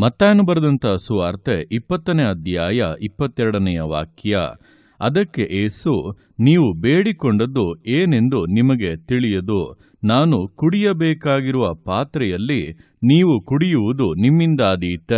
ಮತ್ತಾಯನು ಬರೆದಂಥ ಸುವಾರ್ತೆ ಇಪ್ಪತ್ತನೇ ಅಧ್ಯಾಯ ಇಪ್ಪತ್ತೆರಡನೆಯ ವಾಕ್ಯ. ಅದಕ್ಕೆ ಏಸು, ನೀವು ಬೇಡಿಕೊಂಡದ್ದು ಏನೆಂದು ನಿಮಗೆ ತಿಳಿಯದು. ನಾನು ಕುಡಿಯಬೇಕಾಗಿರುವ ಪಾತ್ರೆಯಲ್ಲಿ ನೀವು ಕುಡಿಯುವುದು ನಿಮ್ಮಿಂದಾದೀತ.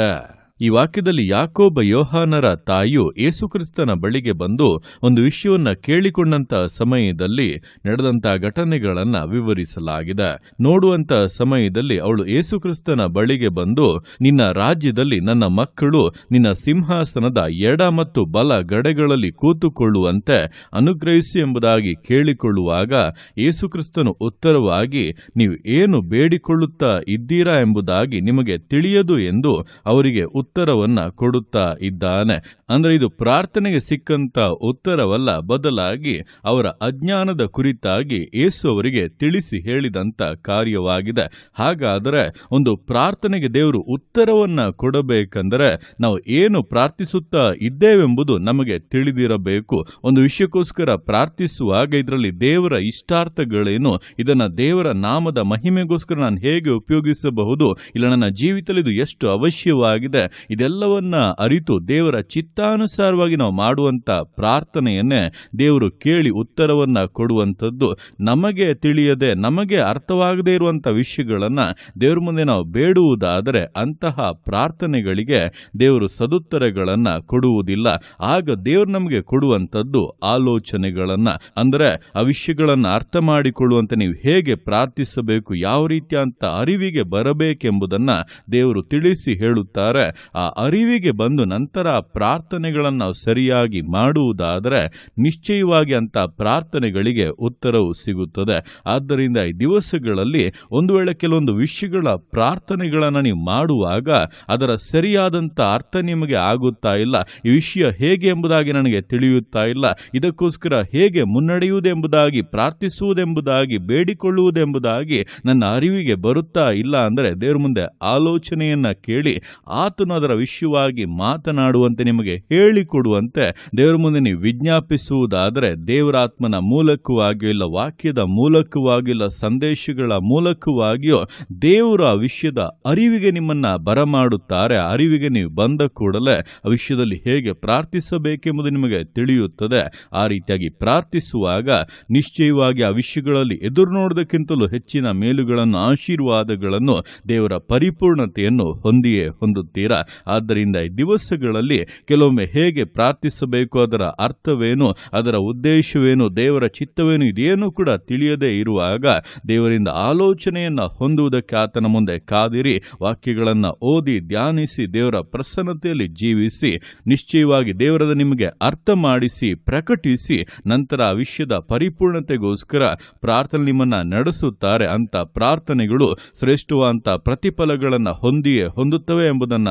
ಈ ವಾಕ್ಯದಲ್ಲಿ ಯಾಕೋಬ ಯೋಹಾನರ ತಾಯಿಯು ಯೇಸುಕ್ರಿಸ್ತನ ಬಳಿಗೆ ಬಂದು ಒಂದು ವಿಷಯವನ್ನು ಕೇಳಿಕೊಂಡಂತ ಸಮಯದಲ್ಲಿ ನಡೆದಂತ ಘಟನೆಗಳನ್ನು ವಿವರಿಸಲಾಗಿದೆ. ನೋಡುವಂತ ಸಮಯದಲ್ಲಿ ಅವಳು ಯೇಸುಕ್ರಿಸ್ತನ ಬಳಿಗೆ ಬಂದು, ನಿನ್ನ ರಾಜ್ಯದಲ್ಲಿ ನನ್ನ ಮಕ್ಕಳು ನಿನ್ನ ಸಿಂಹಾಸನದ ಎಡ ಮತ್ತು ಬಲ ಗಡೆಗಳಲ್ಲಿ ಕೂತುಕೊಳ್ಳುವಂತೆ ಅನುಗ್ರಹಿಸಿ ಎಂಬುದಾಗಿ ಕೇಳಿಕೊಳ್ಳುವಾಗ ಯೇಸುಕ್ರಿಸ್ತನು ಉತ್ತರವಾಗಿ, ನೀವು ಏನು ಬೇಡಿಕೊಳ್ಳುತ್ತಾ ಇದ್ದೀರಾ ಎಂಬುದಾಗಿ ನಿಮಗೆ ತಿಳಿಯದು ಎಂದು ಅವರಿಗೆ ಉತ್ತರವನ್ನ ಕೊಡುತ್ತಾ ಇದ್ದಾನೆ. ಅಂದರೆ ಇದು ಪ್ರಾರ್ಥನೆಗೆ ಸಿಕ್ಕಂತ ಉತ್ತರವಲ್ಲ, ಬದಲಾಗಿ ಅವರ ಅಜ್ಞಾನದ ಕುರಿತಾಗಿ ಯೇಸು ಅವರಿಗೆ ತಿಳಿಸಿ ಹೇಳಿದಂತ ಕಾರ್ಯವಾಗಿದೆ. ಹಾಗಾದರೆ ಒಂದು ಪ್ರಾರ್ಥನೆಗೆ ದೇವರು ಉತ್ತರವನ್ನ ಕೊಡಬೇಕೆಂದರೆ ನಾವು ಏನು ಪ್ರಾರ್ಥಿಸುತ್ತಾ ಇದ್ದೇವೆಂಬುದು ನಮಗೆ ತಿಳಿದಿರಬೇಕು. ಒಂದು ವಿಷಯಕ್ಕೋಸ್ಕರ ಪ್ರಾರ್ಥಿಸುವಾಗ ಇದರಲ್ಲಿ ದೇವರ ಇಷ್ಟಾರ್ಥಗಳೇನು, ಇದನ್ನು ದೇವರ ನಾಮದ ಮಹಿಮೆಗೋಸ್ಕರ ನಾನು ಹೇಗೆ ಉಪಯೋಗಿಸಬಹುದು, ಇಲ್ಲ ನನ್ನ ಜೀವಿತದಲ್ಲಿ ಇದು ಎಷ್ಟು ಅವಶ್ಯವಾಗಿದೆ ಇದೆಲ್ಲವನ್ನ ಅರಿತು ದೇವರ ಚಿತ್ತಾನುಸಾರವಾಗಿ ನಾವು ಮಾಡುವಂತ ಪ್ರಾರ್ಥನೆಯನ್ನೇ ದೇವರು ಕೇಳಿ ಉತ್ತರವನ್ನು ಕೊಡುವಂಥದ್ದು. ನಮಗೆ ತಿಳಿಯದೆ, ನಮಗೆ ಅರ್ಥವಾಗದೇ ಇರುವಂಥ ವಿಷಯಗಳನ್ನ ದೇವರ ಮುಂದೆ ನಾವು ಬೇಡುವುದಾದರೆ ಅಂತಹ ಪ್ರಾರ್ಥನೆಗಳಿಗೆ ದೇವರು ಸದುತ್ತರಗಳನ್ನು ಕೊಡುವುದಿಲ್ಲ. ಆಗ ದೇವರು ನಮಗೆ ಕೊಡುವಂಥದ್ದು ಆಲೋಚನೆಗಳನ್ನ. ಅಂದರೆ ಆ ವಿಷಯಗಳನ್ನು ಅರ್ಥ ಮಾಡಿಕೊಳ್ಳುವಂಥ ನೀವು ಹೇಗೆ ಪ್ರಾರ್ಥಿಸಬೇಕು, ಯಾವ ರೀತಿಯಂತ ಅರಿವಿಗೆ ಬರಬೇಕೆಂಬುದನ್ನು ದೇವರು ತಿಳಿಸಿ ಹೇಳುತ್ತಾರೆ. ಆ ಅರಿವಿಗೆ ಬಂದು ನಂತರ ಪ್ರಾರ್ಥನೆಗಳನ್ನು ಸರಿಯಾಗಿ ಮಾಡುವುದಾದರೆ ನಿಶ್ಚಯವಾಗಿ ಅಂತ ಪ್ರಾರ್ಥನೆಗಳಿಗೆ ಉತ್ತರವು ಸಿಗುತ್ತದೆ. ಆದ್ದರಿಂದ ಈ ದಿವಸಗಳಲ್ಲಿ ಒಂದು ವೇಳೆ ಕೆಲವೊಂದು ವಿಷಯಗಳ ಪ್ರಾರ್ಥನೆಗಳನ್ನು ನೀವು ಮಾಡುವಾಗ ಅದರ ಸರಿಯಾದಂಥ ಅರ್ಥ ನಿಮಗೆ ಆಗುತ್ತಾ ಇಲ್ಲ, ಈ ವಿಷಯ ಹೇಗೆ ಎಂಬುದಾಗಿ ನನಗೆ ತಿಳಿಯುತ್ತಾ ಇಲ್ಲ, ಇದಕ್ಕೋಸ್ಕರ ಹೇಗೆ ಮುನ್ನಡೆಯುವುದೆಂಬುದಾಗಿ, ಪ್ರಾರ್ಥಿಸುವುದೆಂಬುದಾಗಿ, ಬೇಡಿಕೊಳ್ಳುವುದೆಂಬುದಾಗಿ ನನ್ನ ಅರಿವಿಗೆ ಬರುತ್ತಾ ಇಲ್ಲ ಅಂದರೆ ದೇವರ ಮುಂದೆ ಆಲೋಚನೆಯನ್ನ ಕೇಳಿ ಆತನು ಅದರ ವಿಷಯವಾಗಿ ಮಾತನಾಡುವಂತೆ ನಿಮಗೆ ಹೇಳಿಕೊಡುವಂತೆ ದೇವರ ಮುಂದೆ ನೀವು ವಿಜ್ಞಾಪಿಸುವುದಾದರೆ ದೇವರಾತ್ಮನ ಮೂಲಕವಾಗಿಯೋ ಇಲ್ಲ ವಾಕ್ಯದ ಮೂಲಕವಾಗಿಯೋ ಇಲ್ಲ ಸಂದೇಶಗಳ ಮೂಲಕವಾಗಿಯೋ ದೇವರ ವಿಷಯದ ಅರಿವಿಗೆ ನಿಮ್ಮನ್ನ ಬರಮಾಡುತ್ತಾರೆ, ಅರಿವಿಗೆ ನೀವು ಬಂದ ಕೂಡಲೇ ಆ ವಿಷಯದಲ್ಲಿ ಹೇಗೆ ಪ್ರಾರ್ಥಿಸಬೇಕೆಂಬುದು ನಿಮಗೆ ತಿಳಿಯುತ್ತದೆ. ಆ ರೀತಿಯಾಗಿ ಪ್ರಾರ್ಥಿಸುವಾಗ ನಿಶ್ಚಯವಾಗಿ ಆ ವಿಷಯಗಳಲ್ಲಿ ಎದುರು ನೋಡೋದಕ್ಕಿಂತಲೂ ಹೆಚ್ಚಿನ ಮೇಲುಗಳನ್ನು, ಆಶೀರ್ವಾದಗಳನ್ನು ದೇವರ ಪರಿಪೂರ್ಣತೆಯನ್ನು ಹೊಂದಿಯೇ ಹೊಂದುತ್ತೀರಾ? ಆದ್ದರಿಂದ ಈ ದಿವಸಗಳಲ್ಲಿ ಕೆಲವೊಮ್ಮೆ ಹೇಗೆ ಪ್ರಾರ್ಥಿಸಬೇಕು, ಅದರ ಅರ್ಥವೇನು, ಅದರ ಉದ್ದೇಶವೇನು, ದೇವರ ಚಿತ್ತವೇನು ಇದೇನು ಕೂಡ ತಿಳಿಯದೇ ಇರುವಾಗ ದೇವರಿಂದ ಆಲೋಚನೆಯನ್ನ ಹೊಂದುವುದಕ್ಕೆ ಆತನ ಮುಂದೆ ಕಾದಿರಿ, ವಾಕ್ಯಗಳನ್ನು ಓದಿ, ಧ್ಯಾನಿಸಿ, ದೇವರ ಪ್ರಸನ್ನತೆಯಲ್ಲಿ ಜೀವಿಸಿ, ನಿಶ್ಚಯವಾಗಿ ದೇವರದ ನಿಮಗೆ ಅರ್ಥ ಮಾಡಿಸಿ, ಪ್ರಕಟಿಸಿ, ನಂತರ ಆ ವಿಷಯದ ಪರಿಪೂರ್ಣತೆಗೋಸ್ಕರ ಪ್ರಾರ್ಥನೆ ನಿಮ್ಮನ್ನ ನಡೆಸುತ್ತಾರೆ ಅಂತ ಪ್ರಾರ್ಥನೆಗಳು ಶ್ರೇಷ್ಠವಾದಂಥ ಪ್ರತಿಫಲಗಳನ್ನು ಹೊಂದಿಯೇ ಹೊಂದುತ್ತವೆ ಎಂಬುದನ್ನು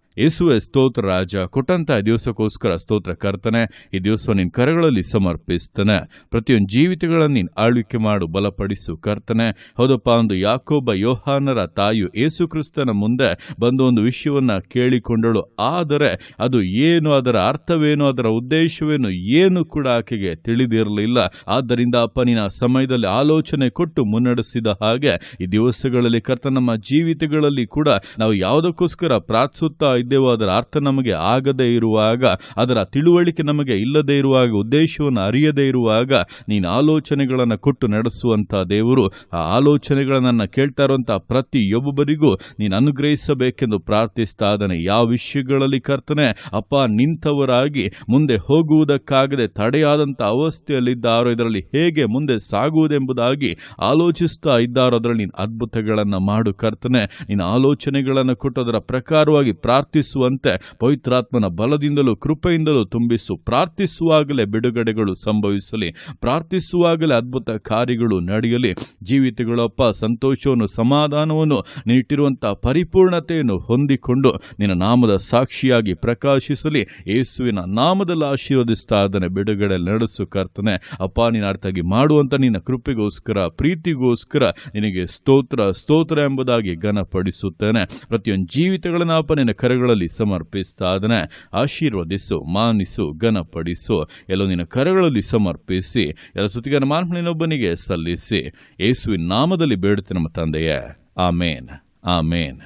ಯೇಸುವೆ ಸ್ತೋತ್ರ ರಾಜ, ಕೊಟ್ಟಂತ ದಿವಸಕ್ಕೋಸ್ಕರ ಸ್ತೋತ್ರ ಕರ್ತನೆ, ಈ ದಿವಸ ನಿನ್ನ ಕರಗಳಲ್ಲಿ ಸಮರ್ಪಿಸ್ತಾನೆ. ಪ್ರತಿಯೊಂದು ಜೀವಿತಗಳನ್ನು ನೀನು ಆಳ್ವಿಕೆ ಮಾಡು, ಬಲಪಡಿಸು ಕರ್ತನೆ. ಹೌದಪ್ಪ ಒಂದು ಯಾಕೋಬ, ಯೋಹಾನರ ತಾಯಿಯು ಯೇಸು ಕ್ರಿಸ್ತನ ಮುಂದೆ ಬಂದು ಒಂದು ವಿಷಯವನ್ನ ಕೇಳಿಕೊಂಡಳು. ಆದರೆ ಅದು ಏನು, ಅದರ ಅರ್ಥವೇನು, ಅದರ ಉದ್ದೇಶವೇನು ಏನು ಕೂಡ ಆಕೆಗೆ ತಿಳಿದಿರಲಿಲ್ಲ. ಆದ್ದರಿಂದ ಅಪ್ಪ, ನೀನು ಆ ಸಮಯದಲ್ಲಿ ಆಲೋಚನೆ ಕೊಟ್ಟು ಮುನ್ನಡೆಸಿದ ಹಾಗೆ ಈ ದಿವಸಗಳಲ್ಲಿ ಕರ್ತ ನಮ್ಮ ಜೀವಿತಗಳಲ್ಲಿ ಕೂಡ ನಾವು ಯಾವುದಕ್ಕೋಸ್ಕರ ಪ್ರಾರ್ಥಿಸುತ್ತಾ ಇದ್ದೇವೋ ಅದರ ಅರ್ಥ ನಮಗೆ ಆಗದೇ ಇರುವಾಗ, ಅದರ ತಿಳುವಳಿಕೆ ನಮಗೆ ಇಲ್ಲದೇ ಇರುವಾಗ, ಉದ್ದೇಶವನ್ನು ಅರಿಯದೇ ಇರುವಾಗ ನೀನು ಆಲೋಚನೆಗಳನ್ನು ಕೊಟ್ಟು ನಡೆಸುವಂಥ ದೇವರು, ಆ ಆಲೋಚನೆಗಳನ್ನು ಕೇಳ್ತಾ ಇರುವಂಥ ಪ್ರತಿಯೊಬ್ಬರಿಗೂ ನೀನು ಅನುಗ್ರಹಿಸಬೇಕೆಂದು ಪ್ರಾರ್ಥಿಸ್ತಾ ಇದ್ದಾನೆ. ಯಾವ ವಿಷಯಗಳಲ್ಲಿ ಕರ್ತನೆ, ಅಪ್ಪ ನಿಂತವರಾಗಿ ಮುಂದೆ ಹೋಗುವುದಕ್ಕಾಗದೆ ತಡೆಯಾದಂಥ ಅವಸ್ಥೆಯಲ್ಲಿದ್ದಾರೋ, ಇದರಲ್ಲಿ ಹೇಗೆ ಮುಂದೆ ಸಾಗುವುದೆಂಬುದಾಗಿ ಆಲೋಚಿಸ್ತಾ ಇದ್ದಾರೋ, ಅದರಲ್ಲಿ ನೀನು ಅದ್ಭುತಗಳನ್ನು ಮಾಡು ಕರ್ತನೆ. ನೀನು ಆಲೋಚನೆಗಳನ್ನು ಕೊಟ್ಟು ಅದರ ಪ್ರಕಾರವಾಗಿ ಪ್ರಾರ್ಥಿಸುವಂತೆ ಪವಿತ್ರಾತ್ಮನ ಬಲದಿಂದಲೂ ಕೃಪೆಯಿಂದಲೂ ತುಂಬಿಸು. ಪ್ರಾರ್ಥಿಸುವಾಗಲೇ ಬಿಡುಗಡೆಗಳು ಸಂಭವಿಸಲಿ. ಪ್ರಾರ್ಥಿಸುವಾಗಲೇ ಅದ್ಭುತ ಕಾರ್ಯಗಳು ನಡೆಯಲಿ. ಜೀವಿತಗಳಪ್ಪ ಸಂತೋಷವನ್ನು, ಸಮಾಧಾನವನ್ನು ನೀಟ್ಟಿರುವಂಥ ಪರಿಪೂರ್ಣತೆಯನ್ನು ಹೊಂದಿಕೊಂಡು ನಿನ್ನ ನಾಮದ ಸಾಕ್ಷಿಯಾಗಿ ಪ್ರಕಾಶಿಸಲಿ. ಯೇಸುವಿನ ನಾಮದಲ್ಲಿ ಆಶೀರ್ವದಿಸ್ತಾ ಅದನ್ನು ಬಿಡುಗಡೆ ನಡೆಸು ಕರ್ತನೆ. ಅಪ್ಪ, ನೀನು ಅರ್ಥಾಗಿ ಮಾಡುವಂಥ ನಿನ್ನ ಕೃಪೆಗೋಸ್ಕರ, ಪ್ರೀತಿಗೋಸ್ಕರ ನಿನಗೆ ಸ್ತೋತ್ರ ಸ್ತೋತ್ರ ಎಂಬುದಾಗಿ ಘನಪಡಿಸುತ್ತೇನೆ. ಪ್ರತಿಯೊಂದು ಜೀವಿತಗಳನ್ನು ಅಪ್ಪ, ನಿನ್ನ ಕರೆಗಳ ಕರಗಳಲ್ಲಿ ಸಮರ್ಪಿಸ್ತಾ ಅದನ್ನ ಆಶೀರ್ವದಿಸು, ಮಾನಿಸು, ಘನಪಡಿಸು. ಎಲ್ಲೋ ನಿನ್ನ ಕರಗಳಲ್ಲಿ ಸಮರ್ಪಿಸಿ, ಎಲ್ಲ ಸುತ್ತಿಗನ ಮಾರ್ಪಣಿನೊಬ್ಬನಿಗೆ ಸಲ್ಲಿಸಿ. ಯೇಸುವಿನ ನಾಮದಲ್ಲಿ ಬೇಡುತ್ತೆ ನಮ್ಮ ತಂದೆಯೇ. ಆಮೇನ್. ಆಮೇನ್.